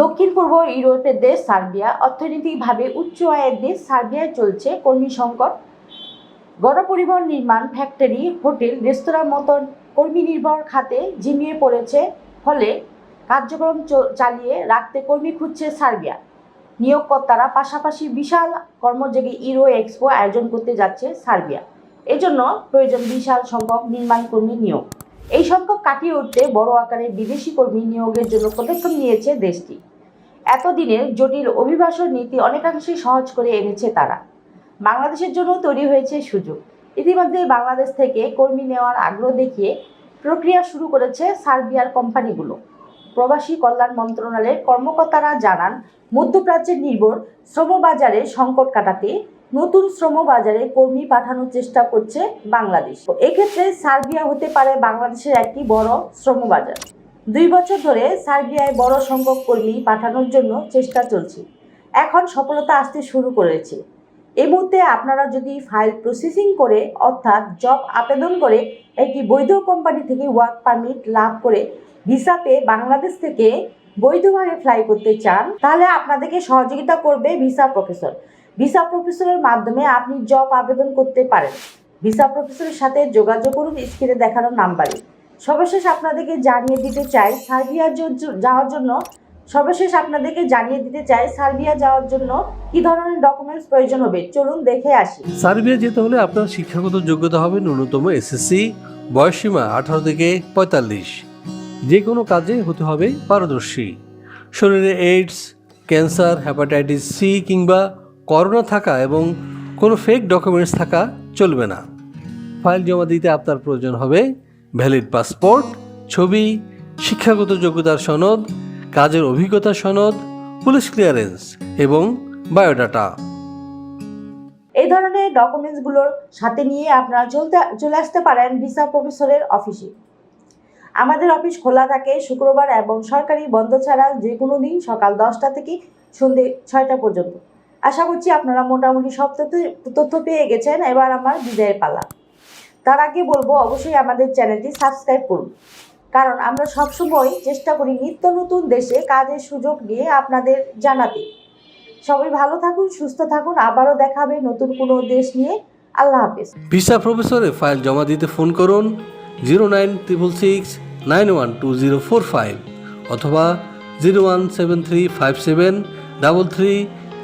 দক্ষিণ পূর্ব ইউরোপের দেশ সার্বিয়া। অর্থনৈতিকভাবে উচ্চ আয়ের দেশ সার্বিয়ায় চলছে। কর্মী সংকট, গণপরিবহন নির্মাণ ফ্যাক্টরি হোটেল, রেস্তোরাঁর মতন কর্মী নির্ভর খাতে ঝিমিয়ে পড়েছে। ফলে কার্যক্রম চালিয়ে রাখতে কর্মী খুঁজছে সার্বিয়া। নিয়োগকর্তারা পাশাপাশি বিশাল কর্মযোগে ইউরো এক্সপো আয়োজন করতে যাচ্ছে সার্বিয়া। এজন্য প্রয়োজন বিশাল সংখ্যক নির্মাণ কর্মী নিয়োগ। এই সংখ্যক কাটিয়ে উঠতে বড় আকারে বিদেশি কর্মী নিয়োগের জন্য পদক্ষেপ নিয়েছে দেশটি। এতদিনের জটিল অভিবাসন নীতি অনেকাংশে সহজ করে এনেছে তারা। বাংলাদেশের জন্য তৈরি হয়েছে সুযোগ। ইতিমধ্যে বাংলাদেশ থেকে কর্মী নেওয়ার আগ্রহ দেখিয়ে প্রক্রিয়া শুরু করেছে সার্বিয়ার কোম্পানিগুলো। প্রবাসী কল্যাণ মন্ত্রণালয়ের কর্মকর্তারা জানান মধ্যপ্রাচ্যের নির্ভর শ্রমবাজারে সংকট কাটাতে নতুন শ্রমবাজারে কর্মী পাঠানোর চেষ্টা করছে বাংলাদেশ। এক্ষেত্রে সার্বিয়া হতে পারে বাংলাদেশের একটি বড় শ্রমবাজার। দুই বছর ধরে সার্বিয়ায় বড় সংখ্যক কর্মী পাঠানোর জন্য চেষ্টা চলছে। এখন সফলতা আসতে শুরু করেছে। এই মুহূর্তে আপনারা যদি ফাইল প্রসেসিং করে, অর্থাৎ জব আবেদন করে একটি বৈধ কোম্পানি থেকে ওয়ার্ক পারমিট লাভ করে ভিসা পেয়ে বাংলাদেশ থেকে বৈধভাবে ফ্লাই করতে চান, তাহলে আপনাদেরকে সহযোগিতা করবে ভিসা প্রফেসর। ভিসা প্রফেসরের মাধ্যমে আপনি জব আবেদন করতে পারেন। ভিসা প্রফেসরের সাথে যোগাযোগ করুন স্ক্রিনে দেখানো নাম্বারে সর্বশেষ আপনাদেরকে জানিয়ে দিতে চাই, সার্বিয়া যাওয়ার জন্য সর্বশেষ আপনাদেরকে জানিয়ে দিতে চাই, সার্বিয়া যাওয়ার জন্য কি ধরনের ডকুমেন্টস প্রয়োজন হবে? চলুন দেখে আসি। সার্বিয়া যেতে হলে আপনার শিক্ষাগত যোগ্যতা হবে ন্যূনতম এসএসসি বয়সসীমা আঠারো থেকে পঁয়তাল্লিশ। যে কোনো কাজে হতে হবে পারদর্শী। শরীরে এইডস ক্যান্সার হ্যাপাটাইটিস সি কিংবা করোনা থাকা এবং কোনো ফেক ডকুমেন্টস থাকা চলবে না। ফাইল জমা দিতে আপনার প্রয়োজন হবে ভ্যালিড পাসপোর্ট ছবি, শিক্ষাগত যোগ্যতার সনদ, কাজের অভিজ্ঞতা সনদ পুলিশ ক্লিয়ারেন্স এবং বায়োডাটা এই ধরনের ডকুমেন্টসগুলোর সাথে নিয়ে আপনারা চলতে, চলে আসতে পারেন ভিসা প্রফেসরের অফিসে আমাদের অফিস খোলা থাকে শুক্রবার এবং সরকারি বন্ধ ছাড়া যে কোনো দিন সকাল দশটা থেকে সন্ধে ছয়টা পর্যন্ত। আশা করছি আপনারা মোটামুটি সব তথ্য তথ্য পেয়ে গেছেন। এবার আমার বিদায়ের পালা। তার আগে বলব, অবশ্যই আমাদের চ্যানেলটি সাবস্ক্রাইব করুন। কারণ আমরা সবসময় চেষ্টা করি নিত্য নতুন দেশে কাজের সুযোগ নিয়ে আপনাদের জানাতে। সবাই ভালো থাকুন, সুস্থ থাকুন। আবারও দেখাবে নতুন কোনো দেশ নিয়ে। আল্লাহ হাফেজ। ভিসা প্রফেসরে ফাইল জমা দিতে ফোন করুন zero nine triple six nine one two zero four five অথবা zero one seven three five seven double three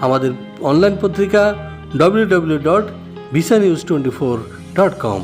আমাদের অনলাইন পত্রিকা W dot Visa News twenty four dot com